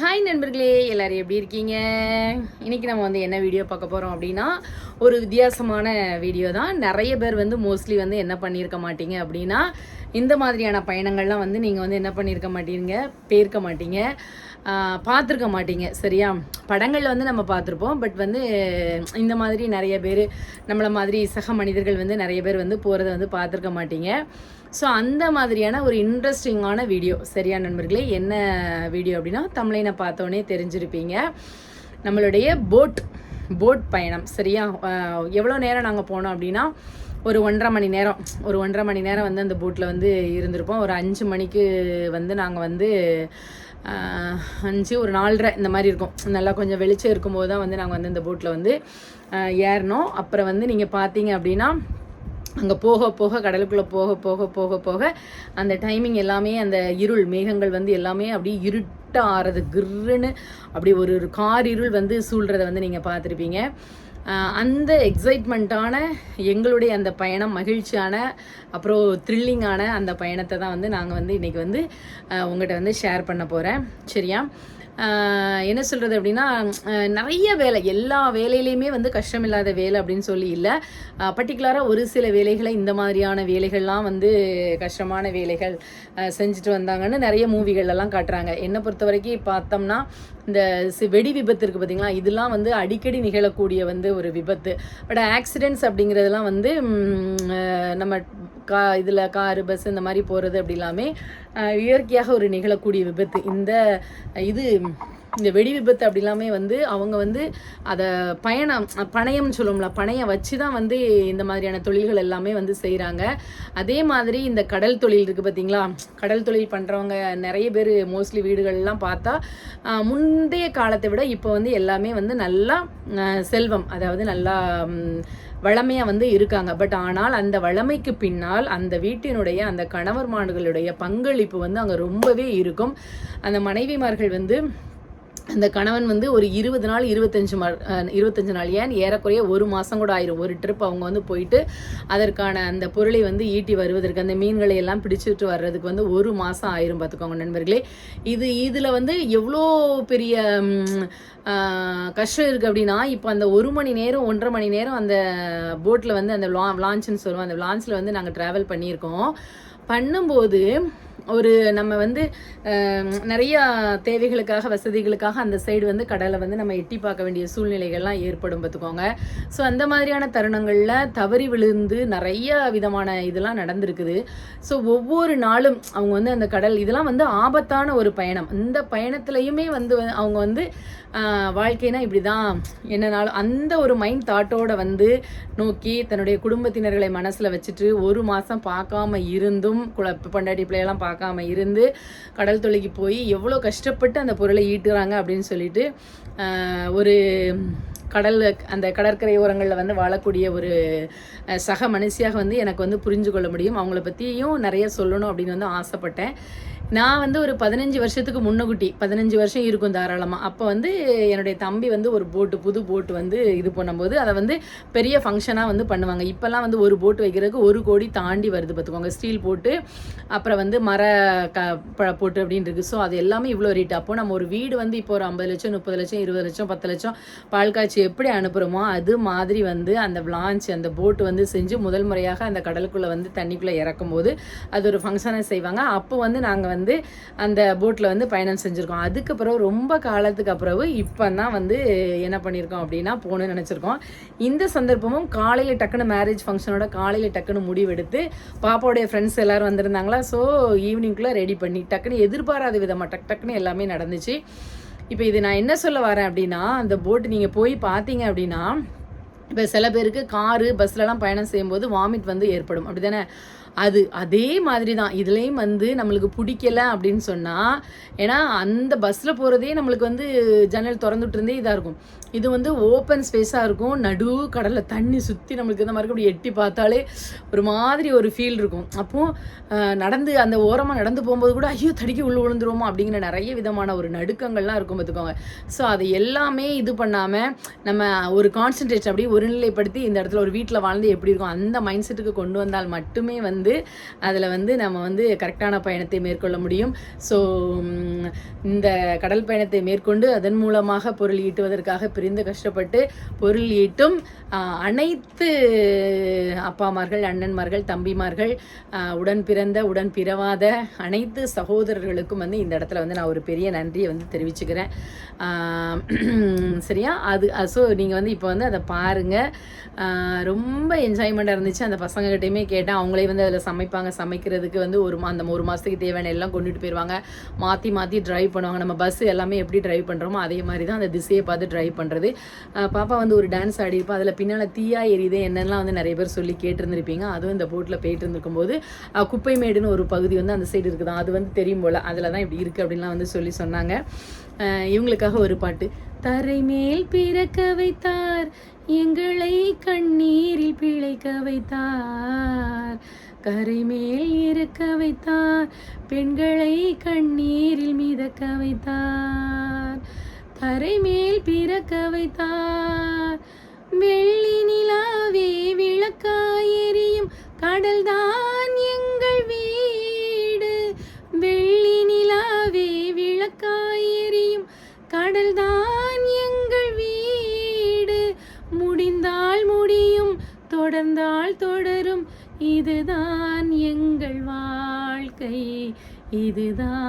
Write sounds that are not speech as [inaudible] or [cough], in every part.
Hi நண்பர்களே. எல்லாரும் எப்படி இருக்கீங்க? இன்னைக்கு நம்ம வந்து என்ன வீடியோ பார்க்க போகிறோம் அப்படின்னா ஒரு வித்தியாசமான வீடியோ தான். நிறைய பேர் வந்து மோஸ்ட்லி வந்து என்ன பண்ணியிருக்க மாட்டீங்க அப்படின்னா இந்த மாதிரியான பயணங்கள்லாம் வந்து நீங்கள் வந்து என்ன பண்ணியிருக்க மாட்டீங்க? போயிருக்க மாட்டீங்க. பார்த்துருக்க மாட்டீங்க. சரியா? படங்களில் வந்து நம்ம பார்த்துருப்போம். பட் வந்து இந்த மாதிரி நிறைய பேர் நம்மளை மாதிரி சக மனிதர்கள் வந்து நிறைய பேர் வந்து போகிறத வந்து பார்த்துருக்க மாட்டீங்க. ஸோ அந்த மாதிரியான ஒரு இன்ட்ரெஸ்டிங்கான வீடியோ சரியா நண்பர்களே? என்ன வீடியோ அப்படின்னா தமிழினை பார்த்தோன்னே தெரிஞ்சிருப்பீங்க. நம்மளுடைய போட் போட் பயணம். சரியா? எவ்வளோ நேரம் நாங்கள் போனோம் அப்படின்னா ஒரு ஒன்றரை மணி நேரம். ஒரு ஒன்றரை மணி நேரம் வந்து அந்த போட்டில் வந்து இருந்திருப்போம். ஒரு அஞ்சு மணிக்கு வந்து நாங்கள் வந்து அஞ்சு ஒரு நாலரை இந்த மாதிரி இருக்கும். நல்லா கொஞ்சம் வெளிச்சம் இருக்கும்போது தான் வந்து நாங்கள் வந்து இந்த போட்டில் வந்து ஏறினோம் அப்புறம் வந்து நீங்கள் பார்த்தீங்க அப்படின்னா அங்கே போக போக கடலுக்குள்ளே போக போக போக போக அந்த டைமிங் எல்லாமே அந்த இருள் மேகங்கள் வந்து எல்லாமே அப்படியே இருட்ட ஆறது கிர்ருன்னு அப்படி ஒரு ஒரு கார் இருள் வந்து சூழ்கிறத வந்து நீங்கள் பார்த்துருப்பீங்க. அந்த எக்ஸைட்மெண்ட்டான எங்களுடைய அந்த பயணம் மகிழ்ச்சியான அப்புறம் த்ரில்லிங்கான அந்த பயணத்தை தான் வந்து நாங்கள் வந்து இன்றைக்கி வந்து உங்கள்கிட்ட வந்து ஷேர் பண்ண போகிறேன் சரியா? என்ன சொல்கிறது அப்படின்னா நிறைய வேலை எல்லா வேலையிலையுமே வந்து கஷ்டம் இல்லாத வேலை அப்படின்னு சொல்லி இல்லை. பர்டிகுலராக ஒரு சில வேலைகளை இந்த மாதிரியான வேலைகள்லாம் வந்து கஷ்டமான வேலைகள் செஞ்சுட்டு வந்தாங்கன்னு நிறைய மூவிகள்லாம் காட்டுறாங்க. என்னை பொறுத்த வரைக்கும் பார்த்தோம்னா இந்த வெடி விபத்து இருக்குது பார்த்தீங்களா இதெல்லாம் வந்து அடிக்கடி நிகழக்கூடிய வந்து ஒரு விபத்து. பட் ஆக்சிடென்ட்ஸ் அப்படிங்கிறதுலாம் வந்து நம்ம கா இதில் காரு பஸ் இந்த மாதிரி போகிறது அப்படி எல்லாமே இயற்கையாக ஒரு நிகழக்கூடிய விபத்து. இந்த இது இந்த வெடி விபத்து அப்படி எல்லாமே வந்து அவங்க வந்து அதை பயணம் பணயம்னு சொல்லுவோம்ல பணையம் வச்சு தான் வந்து இந்த மாதிரியான தொழில்கள் எல்லாமே வந்து செய்கிறாங்க அதே மாதிரி இந்த கடல் தொழில் இருக்குது பார்த்தீங்களா கடல் தொழில் பண்ணுறவங்க நிறைய பேர் மோஸ்ட்லி வீடுகள்லாம் பார்த்தா முந்தைய காலத்தை விட இப்போ வந்து எல்லாமே வந்து நல்லா செல்வம். அதாவது நல்லா வளமையாக வந்து இருக்காங்க. பட் ஆனால் அந்த வளமைக்கு பின்னால் அந்த வீட்டினுடைய அந்த கணவர்மார்களுடைய பங்களிப்பு வந்து அங்கே ரொம்பவே இருக்கும். அந்த மனைவிமார்கள் வந்து அந்த கணவன் வந்து ஒரு இருபது நாள் இருபத்தஞ்சு மா இருபத்தஞ்சு நாள். ஏன்? ஏறக்குறைய ஒரு மாதம் கூட ஆயிரும். ஒரு ட்ரிப் அவங்க வந்து போயிட்டு அதற்கான அந்த பொருளை வந்து ஈட்டி வருவதற்கு அந்த மீன்களை எல்லாம் பிடிச்சிட்டு வர்றதுக்கு வந்து ஒரு மாதம் ஆயிரும் பார்த்துக்கோங்க நண்பர்களே. இது இதில் வந்து எவ்வளோ பெரிய கஷ்டம் இருக்குது அப்படின்னா இப்போ அந்த ஒரு மணி நேரம் ஒன்றரை மணி நேரம் அந்த போட்டில் வந்து அந்த லா லான்ச்சுன்னு சொல்லுவோம். அந்த லான்ச்சில் வந்து நாங்கள் ட்ராவல் பண்ணியிருக்கோம். பண்ணும்போது ஒரு நம்ம வந்து நிறையா தேவைகளுக்காக வசதிகளுக்காக அந்த சைடு வந்து கடலை வந்து நம்ம எட்டி பார்க்க வேண்டிய சூழ்நிலைகள்லாம் ஏற்படும் பார்த்துக்கோங்க. ஸோ அந்த மாதிரியான தருணங்களில் தவறி விழுந்து நிறைய விதமான இதெல்லாம் நடந்திருக்குது. ஸோ ஒவ்வொரு நாளும் அவங்க வந்து அந்த கடல் இதெல்லாம் வந்து ஆபத்தான ஒரு பயணம். இந்த பயணத்துலையுமே வந்து அவங்க வந்து வாழ்க்கைனா இப்படி தான் என்னனாலும் அந்த ஒரு மைண்ட் தாட்டோட வந்து நோக்கி தன்னுடைய குடும்பத்தினர்களை மனசில் வச்சுட்டு ஒரு மாதம் பார்க்காம இருந்தும் குழப்ப பண்டாட்டி பிள்ளையெல்லாம் பார்க்காம இருந்து கடல் தொலைக்கு போய் எவ்வளோ கஷ்டப்பட்டு அந்த பொருளை ஈட்டுறாங்க அப்படின்னு சொல்லிட்டு ஒரு கடல் அந்த கடற்கரை ஓரங்களில் வந்து வாழக்கூடிய ஒரு சக மனுஷியாக வந்து எனக்கு வந்து புரிஞ்சு கொள்ள முடியும். அவங்கள பற்றியும் நிறைய சொல்லணும் அப்படின்னு வந்து ஆசைப்பட்டேன். நான் வந்து ஒரு பதினஞ்சு வருஷத்துக்கு முன்னகுட்டி பதினஞ்சு வருஷம் இருக்கும் தாராளமாக அப்போ வந்து என்னுடைய தம்பி வந்து ஒரு போட்டு புது போட்டு வந்து இது பண்ணும்போது அதை வந்து பெரிய ஃபங்க்ஷனாக வந்து பண்ணுவாங்க. இப்போல்லாம் வந்து ஒரு போட்டு வைக்கிறதுக்கு ஒரு கோடி தாண்டி வருது பார்த்துக்கோங்க. ஸ்டீல் போட்டு அப்புறம் வந்து மர க ப- போட்டு அப்படின்னு இருக்குது ஸோ அது எல்லாமே இவ்வளோ ரேட் அப்போ நம்ம ஒரு வீடு வந்து இப்போ ஒரு ஐம்பது லட்சம் முப்பது லட்சம் இருபது லட்சம் பத்து லட்சம் பால் காய்ச்சி எப்படி அனுப்புகிறோமோ அது மாதிரி வந்து அந்த லான்ச் அந்த போட்டு வந்து செஞ்சு முதல் முறையாக அந்த கடலுக்குள்ளே வந்து தண்ணிக்குள்ளே இறக்கும்போது அது ஒரு ஃபங்க்ஷனை செய்வாங்க. அப்போ வந்து நாங்கள் வந்து வந்து அந்த போட்டில் வந்து பயணம் செஞ்சுருக்கோம். அதுக்கு பிறகு ரொம்ப காலத்துக்கு அப்புறம் இப்போ தான் வந்து என்ன பண்ணியிருக்கோம் அப்படின்னா போகணும்னு நினச்சிருக்கோம். இந்த சந்தர்ப்பமும் காலையில் டக்குன்னு மேரேஜ் ஃபங்க்ஷனோட காலையில் டக்குன்னு முடிவெடுத்து பாப்பாவுடைய ஃப்ரெண்ட்ஸ் எல்லோரும் வந்திருந்தாங்களா? ஸோ ஈவினிங்குள்ளே ரெடி பண்ணி டக்குன்னு எதிர்பாராத விதமாக டக் டக்குன்னு எல்லாமே நடந்துச்சு. இப்போ இது நான் என்ன சொல்ல வரேன் அப்படின்னா அந்த போட்டு நீங்கள் போய் பார்த்தீங்க அப்படின்னா இப்போ சில பேருக்கு காரு பஸ்லலாம் பயணம் செய்யும்போது வாமிட் வந்து ஏற்படும். அப்படிதானே? அது அதே மாதிரி தான். இதுலேயும் வந்து நம்மளுக்கு பிடிக்கல அப்படின்னு சொன்னால் ஏன்னா அந்த பஸ்ஸில் போகிறதே நம்மளுக்கு வந்து ஜன்னல் திறந்துட்டுருந்தே இதாக இருக்கும். இது வந்து ஓப்பன் ஸ்பேஸாக இருக்கும். நடு கடலில் தண்ணி சுற்றி நம்மளுக்கு இந்த மாதிரி அப்படி எட்டி பார்த்தாலே ஒரு மாதிரி ஒரு ஃபீல் இருக்கும். அப்போது நடந்து அந்த ஓரமாக நடந்து போகும்போது கூட ஐயோ தடிக்கி உள்ள விழுந்துருவோமா அப்படிங்கிற நிறைய விதமான ஒரு நடுக்கங்கள்லாம் இருக்கும் பார்த்துக்கோங்க. ஸோ அதை எல்லாமே இது பண்ணாமல் நம்ம ஒரு கான்சன்ட்ரேஷன் அப்படியே ஒருநிலைப்படுத்தி இந்த இடத்துல ஒரு வீட்டில் வாழ்ந்து எப்படி இருக்கும் அந்த மைண்ட் செட்டுக்கு கொண்டு வந்தால் மட்டுமே வந்து வந்து அதில் வந்து நம்ம வந்து கரெக்டான பயணத்தை மேற்கொள்ள முடியும். ஸோ இந்த கடல் பயணத்தை மேற்கொண்டு அதன் மூலமாக பொருள் ஈட்டுவதற்காக பிரிந்து கஷ்டப்பட்டு பொருள் ஈட்டும் அனைத்து அப்பாமார்கள் அண்ணன்மார்கள் தம்பிமார்கள் உடன் பிறந்த உடன் பிறவாத அனைத்து சகோதரர்களுக்கும் வந்து இந்த இடத்துல வந்து நான் ஒரு பெரிய நன்றியை வந்து தெரிவிச்சுக்கிறேன். சரியா? அது ஸோ நீங்கள் வந்து இப்போ வந்து அதை பாருங்கள் ரொம்ப என்ஜாய்மெண்ட்டாக இருந்துச்சு. அந்த பசங்ககிட்டையுமே கேட்டேன். அவங்களே வந்து அதில் சமைப்பாங்க. சமைக்கிறதுக்கு வந்து ஒரு மா- அந்த ஒரு மாதத்துக்கு தேவையான எல்லாம் கொண்டுட்டு போயிடுவாங்க மாற்றி மாற்றி ட்ரைவ் பண்ணுவாங்க. நம்ம பஸ் எல்லாமே எப்படி ட்ரைவ் பண்ணுறோமோ அதே மாதிரி தான் அந்த திசையை பார்த்து ட்ரைவ் பண்ணுறது பாப்பா வந்து ஒரு டான்ஸ் ஆடிருப்பா அதில் பின்னால் தீயா எரியுது என்னெல்லாம் வந்து நிறைய பேர் சொல்லி கேட்டிருந்திருப்பீங்க. அதுவும் இந்த போட்டில் போயிட்டு இருந்திருக்கும்போது குப்பைமேடுன்னு ஒரு பகுதி வந்து அந்த சைடு இருக்குதான். அது வந்து தெரியும் போல். அதில் தான் இப்படி இருக்குது அப்படின்லாம் வந்து சொல்லி சொன்னாங்க. இவங்களுக்காக ஒரு பாட்டு. தரை மேல் பிறக்க வைத்தார் எங்களை கண்ணீரில் பிழைக்க வைத்தார். கரை மேல் இருக்க வைத்தார். பெண்களை கண்ணீரில் மிதக்க வைத்தார். தரை மேல் பிறக்க வைத்தார். இதுதான்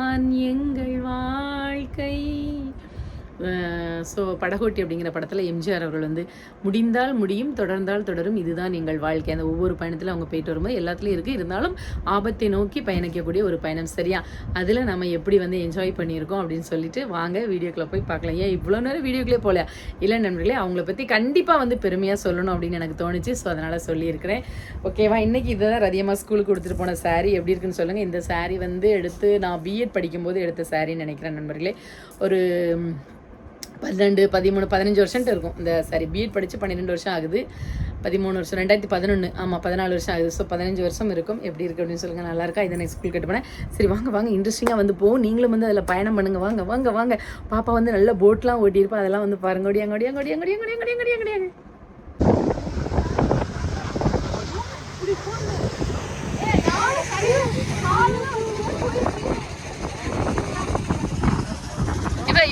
படகோட்டி அப்படிங்கிற படத்தில் எம்ஜிஆர் அவர்கள் வந்து முடிந்தால் முடியும் தொடர்ந்தால் தொடரும் இதுதான் எங்கள் வாழ்க்கை. அந்த ஒவ்வொரு பயணத்தில் அவங்க போயிட்டு வரும்போது எல்லாத்துலேயும் இருக்குது இருந்தாலும் ஆபத்தை நோக்கி பயணிக்கக்கூடிய ஒரு பயணம் சரியா? அதில் நம்ம எப்படி வந்து என்ஜாய் பண்ணியிருக்கோம் அப்படின்னு சொல்லிட்டு வாங்க வீடியோக்குள்ளே போய் பார்க்கலாம். ஏன் இவ்வளோ நேரம் வீடியோக்குள்ளே போகல? இல்லை நண்பர்களே அவங்கள பற்றி கண்டிப்பாக வந்து பெருமையாக சொல்லணும் அப்படின்னு எனக்கு தோணுச்சு. ஸோ அதனால் சொல்லியிருக்கிறேன். ஓகேவா இன்னைக்கு இதுதான் அதிகமாக ஸ்கூலுக்கு கொடுத்துட்டு போன saree. எப்படி இருக்குன்னு சொல்லுங்கள் இந்த saree வந்து எடுத்து நான் பிஎட் படிக்கும்போது எடுத்த சாரின்னு நினைக்கிறேன் நண்பர்களே. ஒரு பன்னெண்டு பதிமூணு பதினஞ்சு வருஷம்ட்டு இருக்கும். இந்த சாரி பிஎட் படித்து பன்னிரெண்டு வருஷம் ஆகுது. பதிமூணு வருஷம் ரெண்டாயிரத்தி பதினொன்று ஆமாம் பதினாலு வருஷம் ஆகுது. ஸோ பதினஞ்சு வருஷம் இருக்கும். எப்படி இருக்குது அப்படின்னு சொல்லுங்கள் நல்லா இருக்கா? இதை நான் ஸ்கூல் கட்டு பண்ணேன். சரி வாங்க வாங்க. இன்ட்ரெஸ்டிங்காக வந்து போகும் நீங்களும் வந்து அதில் பயணம் பண்ணுங்க. வாங்க வாங்க வாங்க. பாப்பா வந்து நல்ல போட்லாம் ஓட்டியிருப்பா. அதெல்லாம் வந்து பாருங்க. ஒடியாங்க ஒடியாங்க ஒடியாங்க ஒடியாங்க ஒடியாங்க ஒடியாங்க ஒடியாங்க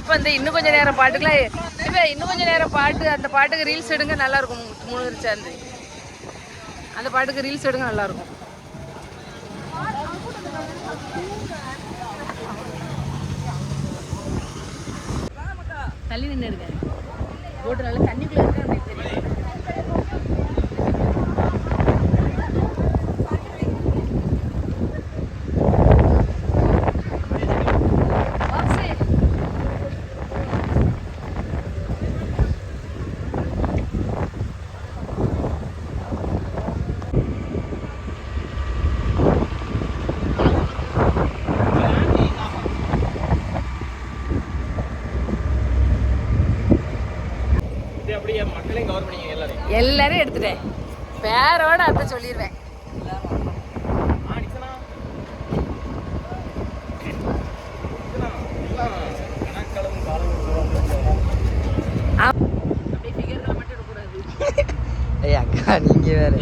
இப்போ இந்த இன்னும் கொஞ்சம் நேரம் பாட்டுக்குலாம் இப்போ இன்னும் கொஞ்சம் நேரம் பாட்டு அந்த பாட்டுக்கு ரீல்ஸ் எடுங்க நல்லா இருக்கும் மூணு சேர்ந்து. அந்த பாட்டுக்கு ரீல்ஸ் எடுங்க நல்லா இருக்கும் தள்ளி நின்று இருக்க போட்டு நல்லா தண்ணிக்குள்ள இருக்க எனக்கு தெரியும் வாப்ஸு. இது அப்படியே மக்களையும் கவர் பண்ணிங்க எல்லாரையும் எல்லாரும் எடுத்துட்டேன். பேரோட அத்தை சொல்லிடுவேன் ஏய் அக்கா நீங்க வேற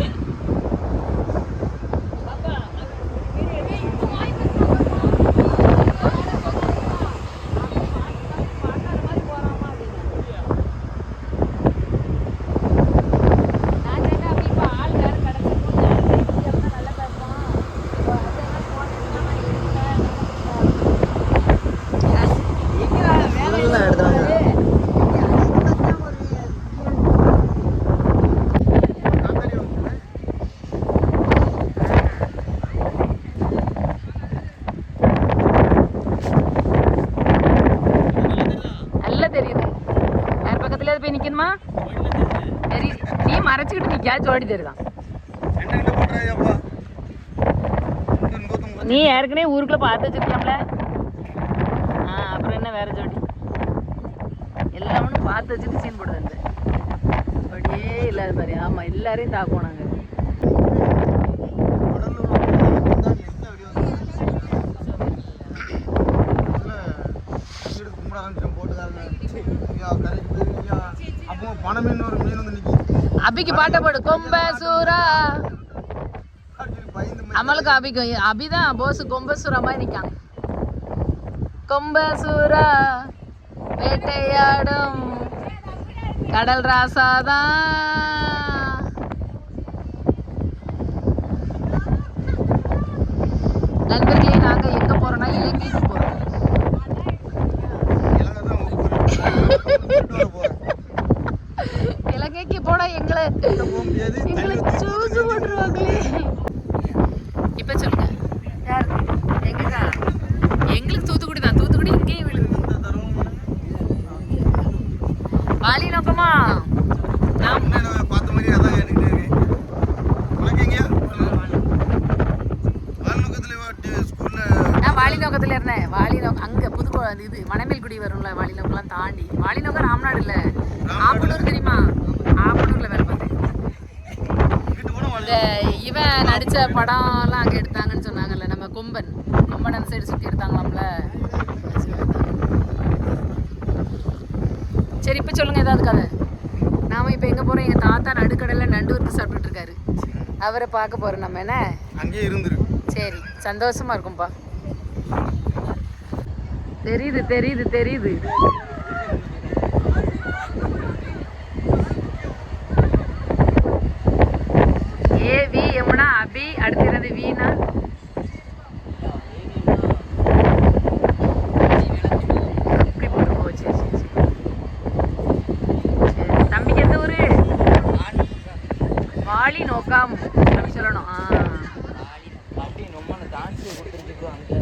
ஃபுல்லாக எடுத்தாங்க நல்லா தெரியுது யார் பக்கத்துல போய் நிக்கணுமா சரி நீ மறைச்சிக்கிட்டு நிக்கா ஜோடி தெரியுதான் நீ ஏற்கனவே ஊருக்குள்ள பார்த்து வச்சிருக்கியாம்ல ஆ அப்புறம் என்ன வேற ஜோடி? எல்லாமே பார்த்து வச்சுட்டு சீன் போடுது அப்படியே இல்லாத மாதிரி ஆமா எல்லாரையும் தாக்குவோம் நாங்க பணம் ஒரு மீன் வந்து நிக்கி அபிக்கு பாட்ட போடு. கொம்ப சூரா அமலுக்கு அபிக்கும் அபிதான் போஸ் கொம்பசூரா மாதிரி நிக்கான் கொம்பசூரா வேட்டையாடும் கடல் ராசாதான். நண்பர்களே நாங்க எங்க போறோம்னா இலங்கைக்கு போறோம். [laughs] இலங்கைக்கு போனா எங்களை எங்களை சூசு போட்டுருவாங்களே இப்ப சொல்லுங்க யார் எங்கக்கா எங்களுக்கு தூத்துக்குடி தான் தூத்துக்குடி இங்கேயும் விழுது வாலி நோக்கமா நான் பார்த்த மாதிரி அதான் கேட்டுக்கிட்டே இருக்கேன் உனக்கு எங்கேயா வால்நோக்கத்தில் ஸ்கூலில் நான் வாலி நோக்கத்துல இருந்தேன் வாலி நோக்கம் அங்க புதுக்கோ அந்த இது மணமேல்குடி வரும்ல வாலி நோக்கம்லாம் தாண்டி வாலி நோக்கம் ராம்நாடு இல்ல ஆப்பனூர் தெரியுமா ஆப்பனூர்ல வேலை பார்த்தேன் வீட்டு போனால் இந்த இவன் நடிச்ச படம்லாம் அங்க எடுத்தாங்கன்னு சொன்னாங்கல்ல நம்ம கொம்பன். கொம்பன் அந்த சைடு சுத்தி எடுத்தாங்களாம்ல? சரி இப்ப சொல்லுங்க ஏதாவது கதை. நாம இப்ப எங்க போறோம்? எங்க தாத்தா நடுக்கடல்ல நண்டு வறுத்து சாப்பிட்டுட்டு இருக்காரு அவரை பார்க்க போறோம் நம்ம என்ன? அங்கேயே இருந்துரு. சரி சந்தோஷமா இருக்கும்பா. தெரியுது தெரியுது தெரியுது ஏ வி யமுனா அபி அடுத்தது வீணா இப்படி போட்டுக்கோ சரி சரி சரி சரி தம்பிக்கு எந்த ஊரு வாலி நோக்கம் அப்படி சொல்லணும். ஆ அப்படியே ரொம்ப டான்ஸ் கொடுத்துருக்கு அங்கே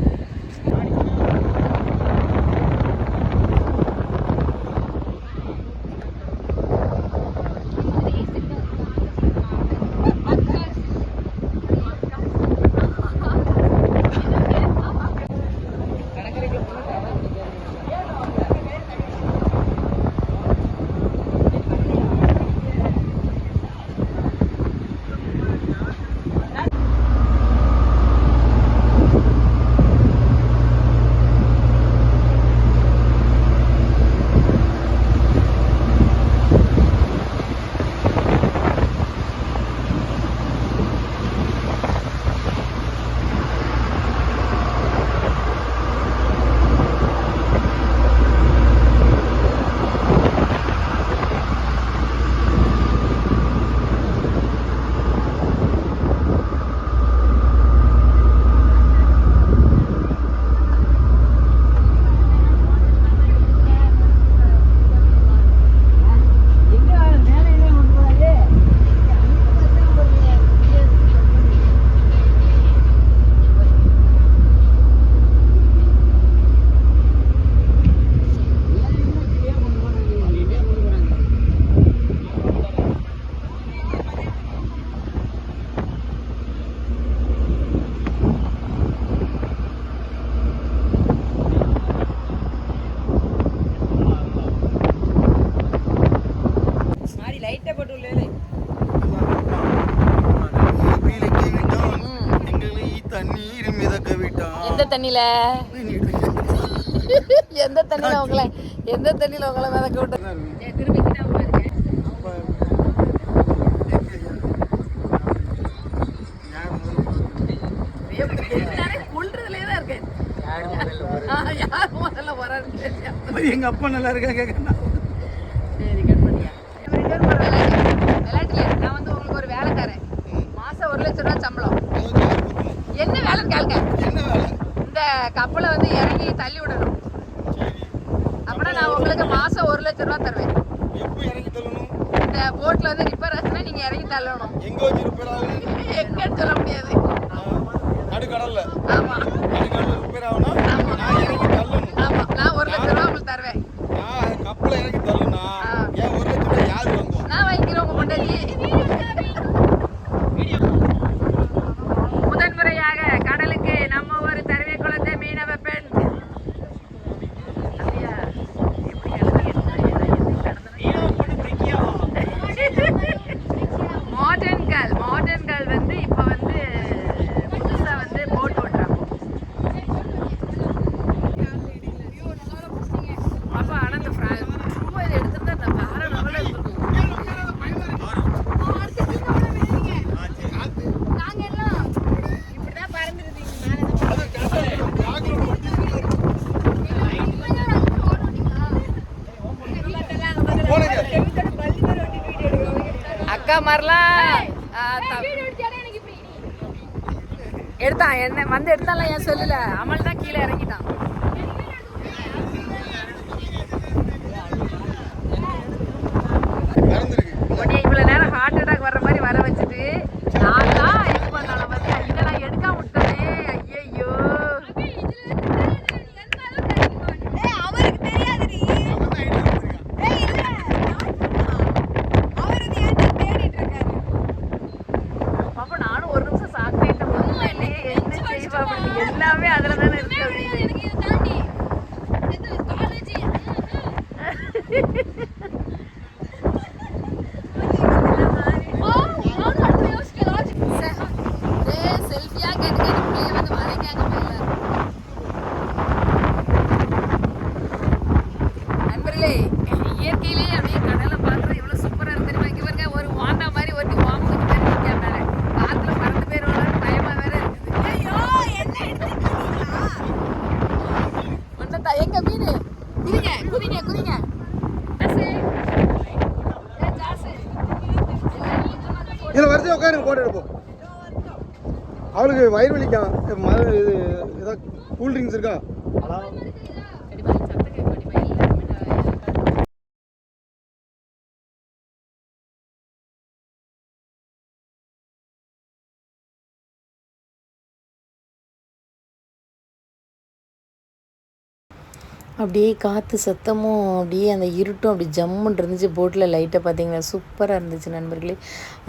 எங்களை தண்ணீர் மிதக்க விட்டான் எந்த தண்ணியில எந்த தண்ணியில உங்களை எந்த தண்ணியில உங்களை மிதக்க விட்டு எங்க அப்பா நல்லா இருக்கா கேட்கணும் சரி கட் பண்ணியா? விளையாட்டுல நான் வந்து உங்களுக்கு ஒரு வேலை தரேன். மாசம் ஒரு லட்சம் ரூபாய் சம்பளம். என்ன வேலைன்னு கேளுங்க. இந்த கப்பலை வந்து இறங்கி தள்ளி விடணும். அப்படின்னா நான் உங்களுக்கு மாசம் ஒரு லட்சம் ரூபாய் தருவேன். எப்போ இறங்கி தள்ளணும்? இந்த போட்ல வந்து ரிப்பேர் ஆச்சுன்னா நீங்க இறங்கி தள்ளணும். எங்க வச்சு ரிப்பேர் ஆகுது எங்கன்னு சொல்ல முடியாது. நடுக்கடல்ல. ஆமா. நடுக்கடல்ல ரிப்பேர் ஆகுனா நான் இறங்கி தள்ளணும். ஆமா. நான் ஒரு லட்சம் ரூபாய் உங்களுக்கு தருவேன். நான் கப்பலை இறங்கி தள்ளுனா ஆ. ஏன் ஒரு லட்சம் ரூபாய் யாரு வாங்குவோம் நான் வாங்கிக்கிறேன் உங்க பொண்டாட்டி முதன்முறையாக கடலுக்கு நம்ம ஒரு தருவை குழந்தை மீனவ பெண் அப்படியா? எப்படி மாடர்ன் கேர்ள் மாடர்ன் கேர்ள் வந்து இப்போ வந்து புதுசா வந்து போட் ஓட்டுறாங்க அக்கா மாதிரிலாம் எடுத்தான் என்ன வந்து எடுத்தாலாம் ஏன் சொல்லல? அமல் தான் கீழே இறங்கிட்டான் நடந்திருக்கு உடனே இவ்வளவு நேரம் ஹார்ட் அட்டாக் வர்ற மாதிரி வர வச்சுட்டு நான் தான் இது பண்ணலாம் பார்த்தியா இதை நான் எடுக்காம விட்டேனே ஐயையோ அவருக்கு தெரியாதுடி ஏய் இல்ல அவர் இது ஏன்டா தேடிட்டு இருக்காரு அப்ப நானும் ஒரு நிமிஷம் சாக்கிட்டேன் உண்மையிலே என்ன செய்வா அப்படி எல்லாமே அதுல தானே இருக்கு அப்படின்னு எனக்கு இது தாண்டி இது காலேஜ் செல்ஃபியா கேட்டு கேட்டு பிள்ளைய வந்து வரைக்காங்க மேல நண்பர்களே இயற்கையிலே அப்படியே கடலை பார்க்குறது எவ்வளோ சூப்பராக இருக்கு தெரியுமா இங்கே பாருங்க ஒரு வாண்டா மாதிரி ஒரு வாமுக்கு பேர் நிற்க மேலே காற்றுல பறந்து போயிடுவாங்க பயமாக வேற இருக்குது ஐயோ என்ன எடுத்துட்டீங்களா ஒன்றா எங்க மீன் குதிங்க குதிங்க குதிங்க இதில் வரிசையாக உட்காருங்க போட்டு எடுப்போம் அவளுக்கு வயிறு வலிக்கும் இது ஏதாவது கூல் ட்ரிங்க்ஸ் இருக்கா? அப்படியே காற்று சத்தமும் அப்படியே அந்த இருட்டும் அப்படி ஜம்முன்னு இருந்துச்சு. போட்டில் லைட்டை பார்த்தீங்களா? சூப்பராக இருந்துச்சு நண்பர்களே.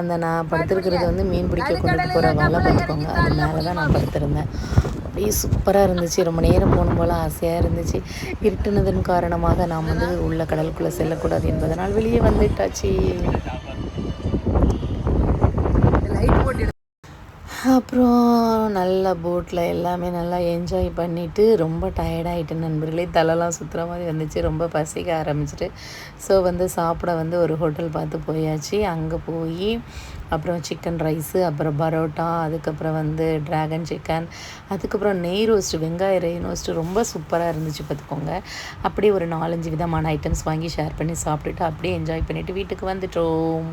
அந்த நான் படுத்திருக்கிறது வந்து மீன் பிடிக்க கொண்டுட்டு போகிற வலை பார்த்துக்கோங்க. அது மேலே தான் நான் படுத்திருந்தேன். அப்படியே சூப்பராக இருந்துச்சு. ரொம்ப நேரம் போகணும் போல் ஆசையாக இருந்துச்சு. இருட்டுனதன் காரணமாக நாம் வந்து உள்ள கடலுக்குள்ளே செல்லக்கூடாது என்பதனால் வெளியே வந்துட்டாச்சு. அப்புறம் நல்லா போட்டில் எல்லாமே நல்லா என்ஜாய் பண்ணிவிட்டு ரொம்ப டயர்டாயிட்டேன் நண்பர்களே. தலைலாம் சுற்றுற மாதிரி வந்துச்சு. ரொம்ப பசிக்க ஆரம்பிச்சிட்டு. ஸோ வந்து சாப்பிட வந்து ஒரு ஹோட்டல் பார்த்து போயாச்சு. அங்கே போய் அப்புறம் சிக்கன் ரைஸு அப்புறம் பரோட்டா அதுக்கப்புறம் வந்து ட்ராகன் சிக்கன் அதுக்கப்புறம் நெய் ரோஸ்ட்டு வெங்காய நெய் ரோஸ்ட்டு ரொம்ப சூப்பராக இருந்துச்சு பார்த்துக்கோங்க. அப்படியே ஒரு நாலஞ்சு விதமான ஐட்டம்ஸ் வாங்கி ஷேர் பண்ணி சாப்பிட்டுட்டு அப்படியே என்ஜாய் பண்ணிவிட்டு வீட்டுக்கு வந்துட்டோம்.